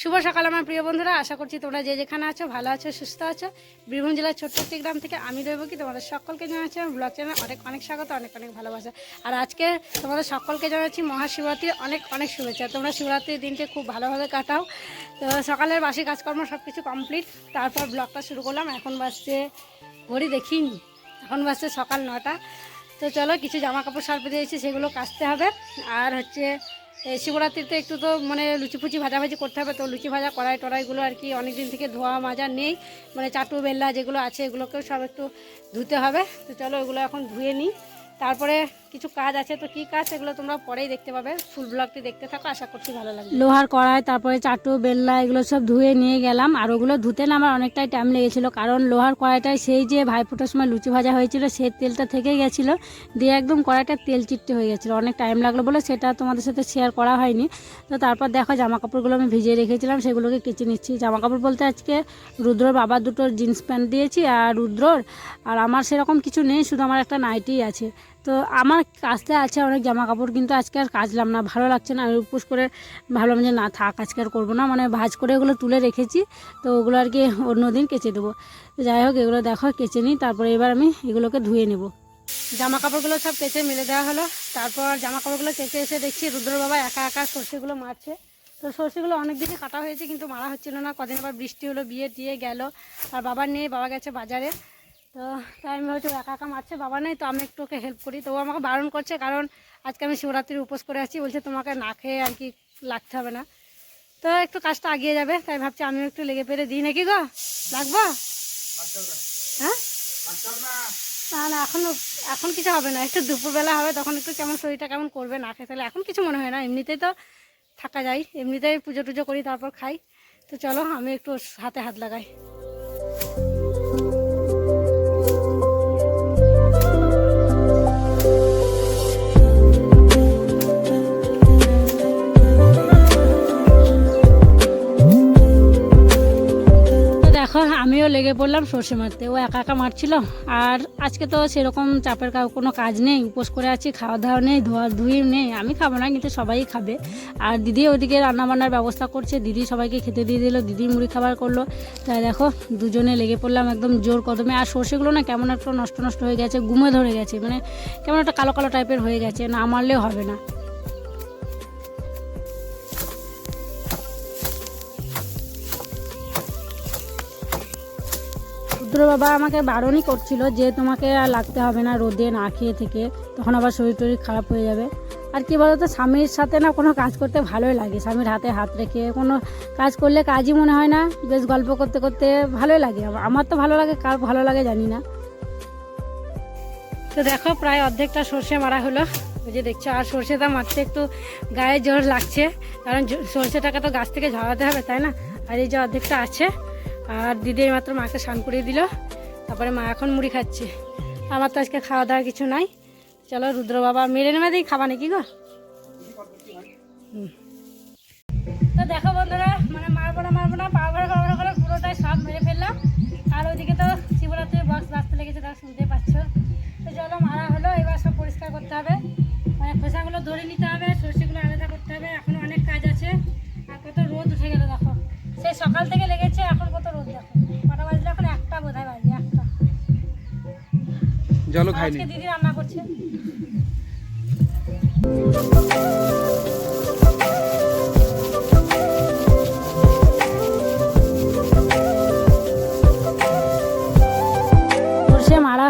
শুভ সকাল আমার প্রিয় বন্ধুরা, আশা করছি তোমরা যে যেখানে আছো ভালো আছো, সুস্থ আছো। বীরভূম জেলার ছোট্ট একটি গ্রাম থেকে আমি রইব কি, তোমাদের সকলকে জানাচ্ছি আমার ব্লগ চ্যানেল অনেক অনেক স্বাগত, অনেক অনেক ভালোবাসা। আর আজকে তোমাদের সকলকে জানাচ্ছি মহাশিবরাত্রির অনেক অনেক শুভেচ্ছা। তোমরা শিবরাত্রির দিনকে খুব ভালোভাবে কাটাও। তো সকালের বাসি কাজকর্ম সব কিছু কমপ্লিট তারপর ব্লগটা শুরু করলাম। এখন বাজছে, ঘড়ি দেখিনি। এখন বাজছে সকাল নটা। তো চলো কিছু জামা কাপড় সার্পে দিয়েছি, সেগুলো কাচতে হবে। আর হচ্ছে এই শিবরাত্রিতে একটু তো মানে লুচি ফুচি ভাজাভাজি করতে হবে, তো লুচি ভাজা, কড়াই টড়াইগুলো আর কি অনেক দিন থেকে ধোয়া মাজা নেই। মানে চাটু, বেল্লা যেগুলো আছে, এগুলোকেও সব একটু ধুতে হবে। তো চলো এগুলো এখন ধুয়ে নিই। তারপরে কিছু কাজ আছে, তো কি কাজ সেগুলো তোমরা পরেই দেখতে পাবে। ফুল ব্লগটি দেখতে থাকো, আশা করছি ভালো লাগবে। লোহার কড়াই, তারপরে চাটু, বেল্লা, এগুলো সব ধুয়ে নিয়ে গেলাম। আর ওগুলো ধুতে না আমার অনেকটাই টাইম লেগেছিলো, কারণ লোহার কড়াইটায় সেই যে ভাইফোঁটার সময় লুচি ভাজা হয়েছিল, সেই তেলটা থেকে গেছিল। দিয়ে একদম কড়াইটা তেল চিটতে হয়ে গেছিল, অনেক টাইম লাগল বলে সেটা তোমাদের সাথে শেয়ার করা হয়নি। তো তারপর দেখো জামা কাপড়গুলো আমি ভিজিয়ে রেখেছিলাম, সেগুলোকে কেচে নিচ্ছি। জামা কাপড় বলতে আজকে রুদ্রর বাবার দুটো জিন্স প্যান্ট দিয়েছি, আর রুদ্রর, আর আমার সেরকম কিছু নেই, শুধু আমার একটা নাইটি আছে। তো আমার কাজতে আছে অনেক জামা কাপড় কিন্তু আজকে আর কাচলাম না। ভালো লাগছে না, আমি উপোস করে ভাবলাম যে না থাক, আজকে আর করব না। মানে ভাজ করে ওগুলো তুলে রেখেছি, তো ওগুলো আর কি অন্য দিন কেচে দেবো। যাই হোক, এগুলো দেখো, কেচে নিই, তারপরে এবার আমি এগুলোকে ধুয়ে নেব। জামা কাপড়গুলো সব কেচে মেলে দেওয়া হলো। তারপর জামা কাপড়গুলো কেচে এসে দেখছি রুদ্র বাবা একা একা সর্ষেগুলো মারছে। তো সর্ষেগুলো অনেক দিনই কাটা হয়েছে, কিন্তু মারা হচ্ছিল না। কদিন আবার বৃষ্টি হলো, বিয়ে দিয়ে গেল। আর বাবার নেই, বাবা গেছে বাজারে। তো তাই আমি ও একা একা মারছে বাবা নেই, তো আমি একটু ওকে হেল্প করি। তো ও আমাকে বারণ করছে, কারণ আজকে আমি শিবরাত্রির উপোস করে আছি, বলছে তোমাকে না খেয়ে আর কি লাগতে হবে না। তো একটু কাজটা আগিয়ে যাবে, তাই ভাবছি আমিও একটু লেগে পেরে দিই। নাকি গো? লাগবো? হ্যাঁ? না না, এখন এখন কিছু হবে না, একটু দুপুরবেলা হবে, তখন একটু কেমন শরীরটা কেমন করবে না খেয়ে, তাহলে এখন কিছু মনে হয় না, এমনিতেই তো থাকা যায়, এমনিতেই পুজো টুজো করি, তারপর খাই। তো চলো, আমি একটু হাতে হাত লাগাই। আমিও লেগে পড়লাম সর্ষে মারতে। ও একা একা মারছিল। আর আজকে তো সেরকম চাপের কোনো কাজ নেই। উপোস করে আছি, খাওয়া দাওয়া নেই, ধোয়া ধুই নেই। আমি খাব না, কিন্তু সবাই খাবে। আর দিদি ওদিকে রান্নাবান্নার ব্যবস্থা করছে। দিদি সবাইকে খেতে দিয়ে দিল, দিদি মুড়ি খাবার করল। তাই দেখো, দুজনে লেগে পড়লাম একদম জোর কদমে। আর সর্ষেগুলো না কেমন একটা নষ্ট নষ্ট হয়ে গেছে, গুমে ধরে গেছে। মানে কেমন একটা কালো কালো টাইপের হয়ে গেছে। না মারলেও হবে না। রুদ্র বাবা আমাকে বারণই করছিল যে তোমাকে আর লাগতে হবে না রোদে না খেয়ে থেকে। তখন আবার শরীর টরীর খারাপ হয়ে যাবে। আর কি বলতো, স্বামীর সাথে না কোনো কাজ করতে ভালোই লাগে। স্বামীর হাতে হাত রেখে কোনো কাজ করলে কাজই মনে হয় না। বেশ গল্প করতে করতে ভালোই লাগে। আমার- তো ভালো লাগে, কার ভালো লাগে জানি না। তো দেখো, প্রায় অর্ধেকটা সর্ষে মারা হলো। যে দেখছ, আর সর্ষেটা মারতে একটু গায়ে জোর লাগছে। কারণ সর্ষেটাকে তো গাছ থেকে ঝরাতে হবে, তাই না? আর এই যে অর্ধেকটা আছে আর দিদি এই মাত্র মাকে স্নান করিয়ে দিল। তারপরে মা এখন মুড়ি খাচ্ছে। আমার তো আজকে খাওয়া দাওয়া কিছু নাই। চলো রুদ্র বাবা মেরে নেমে দিই খাবা নাকি গো। তো দেখো বন্ধুরা মানে মারবো না মারবো না পাড়বড়া পাড়বড়া করে পুরোটাই সব মেরে ফেললাম আর ওইদিকে তো শিবরাত্রির বক্স বাঁচতে লেগেছে তারা শুনতে পাচ্ছ। তো চলো মারা হলো, এবার সব পরিষ্কার করতে হবে। মানে খোসাগুলো ধরে নিতে হবে, সর্ষেগুলো আলাদা করতে হবে। এখনও অনেক কাজ আছে। আর কত রোদ উঠে গেল, দেখো। সেই সকাল থেকে লেগেছে খাইনি। দিদি রান্না করছে।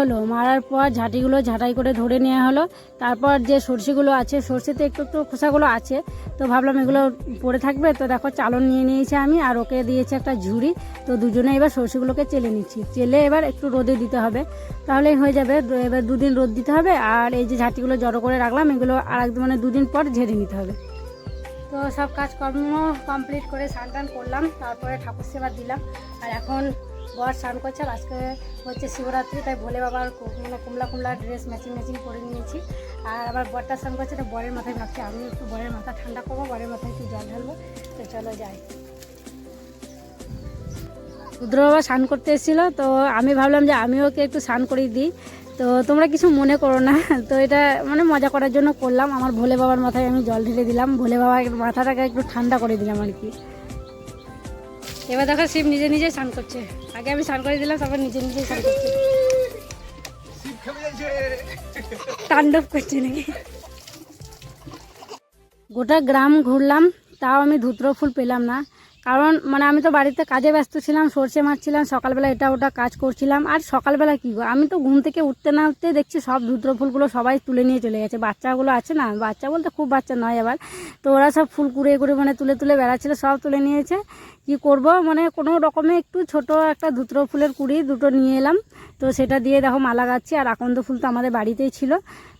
হলো? মারার পর ঝাঁটিগুলো ঝাঁটাই করে ধরে নেওয়া হলো। তারপর যে সর্ষেগুলো আছে, সর্ষেতে একটু একটু খোসাগুলো আছে, তো ভাবলাম এগুলো পড়ে থাকবে। তো দেখো চালন নিয়ে নিয়েছি আমি, আর ওকে দিয়েছি একটা ঝুড়ি। তো দুজনে এবার সর্ষেগুলোকে চেলে নিচ্ছি। চেলে এবার একটু রোদে দিতে হবে। তাহলেই হয়ে যাবে এবার দুদিন রোদ দিতে হবে, আর এই যে ঝাঁটিগুলো জড়ো করে রাখলাম, এগুলো আর একদিন মানে দুদিন পর ঝেড়ে নিতে হবে। তো সব কাজকর্ম কমপ্লিট করে স্নান করলাম, তারপরে ঠাকুর সেবা দিলাম। আর এখন বর স্নান করছে আর আজকে হচ্ছে শিবরাত্রি, তাই ভোলে বাবার মানে কুমলা কুমলা ড্রেস ম্যাচিং ম্যাচিং করে নিয়েছি। আর আবার বরটা স্নান করছে তো বরের মাথায় ভাবছি আমি একটু বরের মাথা ঠান্ডা করব, বরের মাথায় একটু জল ঢালবো, তো চলো যাই। রুদ্র বাবা স্নান করতে এসেছিল, তো আমি ভাবলাম যে আমি ওকে একটু স্নান করিয়ে দিই। তো তোমরা কিছু মনে করো না, তো এটা মানে মজা করার জন্য করলাম। আমার ভোলে বাবার মাথায় আমি জল ঢেলে দিলাম, ভোলে বাবার মাথাটাকে একটু ঠান্ডা করে দিলাম আর কি। এবার দেখো শিব নিজে নিজে স্নান করছে। আগে আমি স্নান করে দিলাম, তারপর নিজে নিজে স্নান করছে। তাণ্ডব করছে নাকি? গোটা গ্রাম ঘুরলাম, তাও আমি ধুত্র ফুল পেলাম না। কারণ মানে আমি তো বাড়িতে কাজে ব্যস্ত ছিলাম, সর্ষে মারছিলাম, সকালবেলা এটা ওটা কাজ করছিলাম। আর সকালবেলা কী আমি তো ঘুম থেকে উঠতে না উঠতে দেখছি সব ধুত্র ফুলগুলো সবাই তুলে নিয়ে চলে গেছে। বাচ্চাগুলো আছে না, বাচ্চা বলতে খুব বাচ্চা নয় এবার তো ওরা সব ফুল কুড়ে করে মানে তুলে তুলে বেড়াচ্ছিল, সব তুলে নিয়েছে। কি করব মানে কোনো রকমে একটু ছোট একটা ধুত্র ফুলের কুড়ি দুটো নিয়ে এলাম। তো সেটা দিয়ে দেখো মালা গাচ্ছি আর আকন্দ ফুল তো আমাদের বাড়িতেই ছিল।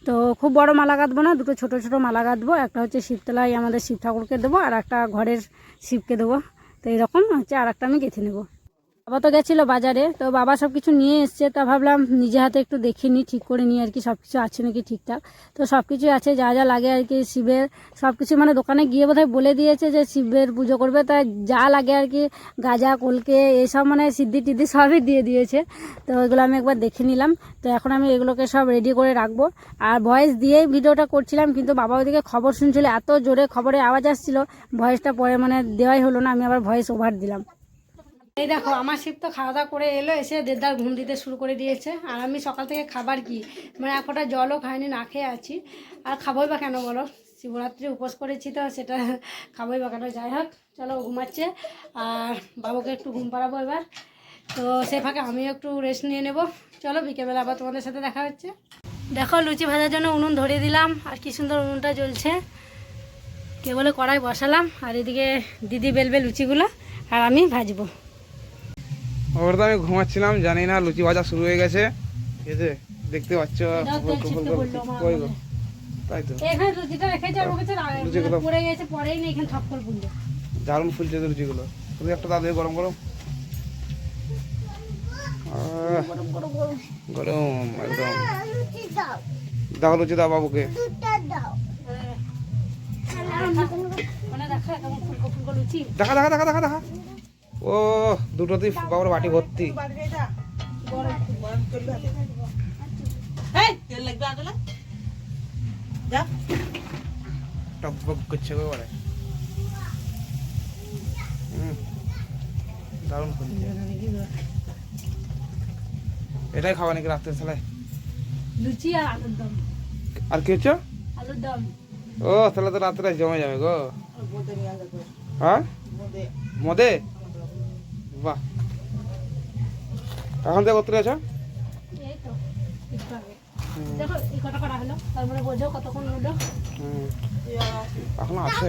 তো খুব বড় মালা গাঁথবো না, দুটো ছোট ছোট মালা গাঁথবো একটা হচ্ছে শিবতলায় আমাদের শিব ঠাকুরকে দেবো, আর একটা ঘরের শিবকে দেবো। তো এরকম হচ্ছে আর আমি গেঁথে নেব। বাবা তো গেছিল বাজারে, তো বাবা সব কিছু নিয়ে এসছে, তা ভাবলাম নিজে হাতে একটু দেখে নিই, ঠিক করে নিই আর কি সব কিছু আছে নাকি ঠিকঠাক। তো সব কিছুই আছে, যা যা লাগে আর কি, শিবের সব কিছু মানে দোকানে গিয়ে বোধহয় বলে দিয়েছে যে শিবের পুজো করবে, তা যা লাগে আর কি, গাজা, কলকে এইসব মানে সিদ্ধি টিদ্ধি সবই দিয়ে দিয়েছে। তো ওইগুলো আমি একবার দেখে নিলাম, তো এখন আমি এগুলোকে সব রেডি করে রাখব। আর ভয়েস দিয়েই ভিডিওটা করছিলাম, কিন্তু বাবা ওইদিকে খবর শুনছিল, এত জোরে খবরে আওয়াজ আসছিল ভয়েসটা পরে মানে দেওয়াই হলো না, আমি আবার ভয়েস ওভার দিলাম। এই দেখো, আমার শিব তো খাওয়া দাওয়া করে এলো, এসে দেদার ঘুম দিতে শুরু করে দিয়েছে। আর আমি সকাল থেকে খাবার কি? মানে এক জলও খাইনি, না খেয়ে আছি। আর খাবোই বা কেন বলো? শিবরাত্রি উপোস করেছি তো, সেটা খাবোই বা কেন? যাই হোক, চলো ঘুমাচ্ছে। আর বাবুকে একটু ঘুম পাড়াবো এবার। তো সে ফাঁকে আমিও একটু রেস্ট নিয়ে নেব। চলো, বিকেলবেলা আবার তোমাদের সাথে দেখা হচ্ছে। দেখো, লুচি ভাজার জন্য উনুন ধরিয়ে দিলাম। আর কি সুন্দর উনুনটা জ্বলছে। কে বলে কড়াই বসালাম। আর এদিকে দিদি বেলবে লুচিগুলো। আর আমি ভাজবো। ওর তো আমি ঘুমাচ্ছিলাম জানি না লুচি ভাজা শুরু হয়ে গেছে। আছে দেখতে পাচ্ছ। তাই তো। দারুণ ফুলছে তো লুচিগুলো। তুমি একটা দাদু গরম গরম। গরম একদম। দেখো লুচি দাও বাবুকে। ফুলকো ফুলকো লুচি। দেখা দেখা দেখা দেখা দেখা। ও দুটোতেই বাবার বাটি ভর্তি। টকবক করছে হুম, দারুণ ফুলছে এটাই খাওয়া নাকি রাত্রে সালায় লুচি আর আলুর দম। আর কি হচ্ছে? আলুর দম। ও তাহলে তো রাত্রে জমে যাবে গো। হ্যাঁ? মদে? বাহ। এখন দেখো কত আছো? এই তো একটু আগে দেখো এই কটা করা হলো তারপরে বোঝো কতক্ষণ হলো। এখন আছে।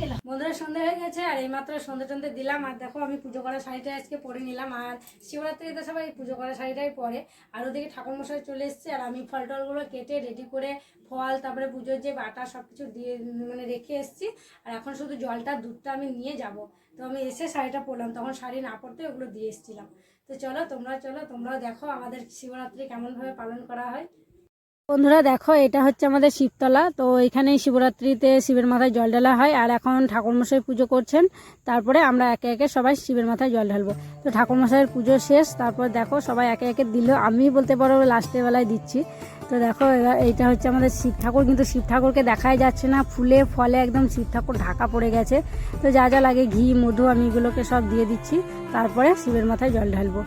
এলাম বন্ধুরা, সন্ধে হয়ে গেছে আর এইমাত্র সন্ধে টন্ধে দিলাম। আর দেখো, আমি পুজো করা শাড়িটা আজকে পরে নিলাম। আর শিবরাত্রিতে সবাই পুজো করা শাড়িটাই পরে। আর ওদিকে ঠাকুরমশাই চলে এসছে আর আমি ফল টলগুলো কেটে রেডি করে ফল, তারপরে পুজোর যে বাটা সব কিছু দিয়ে মানে রেখে এসেছি। আর এখন শুধু জলটা, দুধটা আমি নিয়ে যাব। তো আমি এসে শাড়িটা পরলাম। তখন শাড়ি না পরতে ওগুলো দিয়ে এসেছিলাম। তো চলো, তোমরা চলো, তোমরাও দেখো আমাদের শিবরাত্রি কেমনভাবে পালন করা হয়। বন্ধুরা দেখো, এটা হচ্ছে আমাদের শিবতলা। তো এখানেই শিবরাত্রিতে শিবের মাথায় জল ঢালা হয় আর এখন ঠাকুরমশাই পুজো করছেন। তারপরে আমরা একে একে সবাই শিবের মাথায় জল ঢালবো। তো ঠাকুরমশাইয়ের পুজো শেষ, তারপর দেখো সবাই একে একে দিল। আমি বলতে পারো লাস্টের বেলায় দিচ্ছি। তো দেখো এইটা হচ্ছে আমাদের শিব ঠাকুর। কিন্তু শিব ঠাকুরকে দেখাই যাচ্ছে না। ফুলে ফলে একদম শিব ঠাকুর ঢাকা পড়ে গেছে। তো যা যা লাগে ঘি, মধু, আমি এগুলোকে সব দিয়ে দিচ্ছি। তারপরে শিবের মাথায় জল ঢালবো।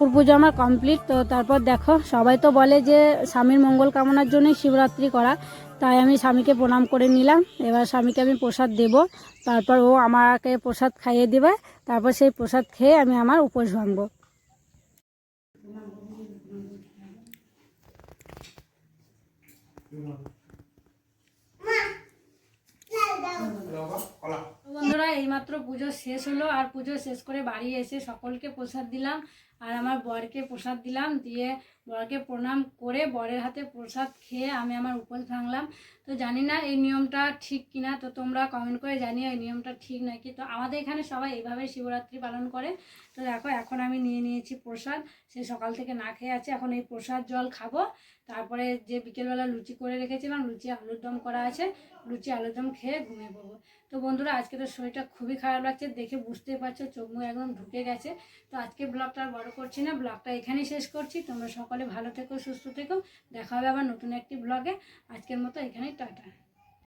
ঠাকুর পুজো আমার কমপ্লিট তো তারপর দেখো, সবাই তো বলে যে স্বামীর মঙ্গল কামনার জন্যই শিবরাত্রি করা, তাই আমি স্বামীকে প্রণাম করে নিলাম। এবার স্বামীকে আমি প্রসাদ দেব, তারপর ও আমাকে প্রসাদ খাইয়ে দেবে, তারপর সেই প্রসাদ খেয়ে আমি আমার উপোস ভাঙবো। বন্ধুরা, এইমাত্র পুজো শেষ হলো, আর পুজো শেষ করে বাড়ি এসে সকলকে প্রসাদ দিলাম। আর আমার বরকে প্রসাদ দিলাম, দিয়ে বরকে প্রণাম করে বরের হাতে প্রসাদ খেয়ে আমি আমার উপোস ভাঙলাম। তো জানি না এই নিয়মটা ঠিক কিনা, তো তোমরা কমেন্ট করে জানিও এই নিয়মটা ঠিক নাকি? তো আমাদের এখানে সবাই এইভাবে শিবরাত্রি পালন করে। তো দেখো, এখন আমি নিয়ে নিয়েছি প্রসাদ। সে সকাল থেকে না খেয়ে আছে, এখন এই প্রসাদ জল খাব। তারপরে যে বিকেলবেলা লুচি করে রেখেছিলাম, লুচি আলুর দম করা আছে। লুচি আলুর দম খেয়ে ঘুমিয়ে পড়ব। তো বন্ধুরা, আজকে তো শরীরটা খুবই খারাপ লাগছে, দেখে বুঝতেই পারছ, চোখ মুখ একদম ঢুকে গেছে। তো আজকে ব্লগটা বড় করছি না, ব্লগটা এখানেই শেষ করছি। তোমরা সকলে ভালো থেকো, সুস্থ থেকো। দেখা হবে আবার নতুন একটি ব্লগে। আজকের মতো এখানেই, টাটা।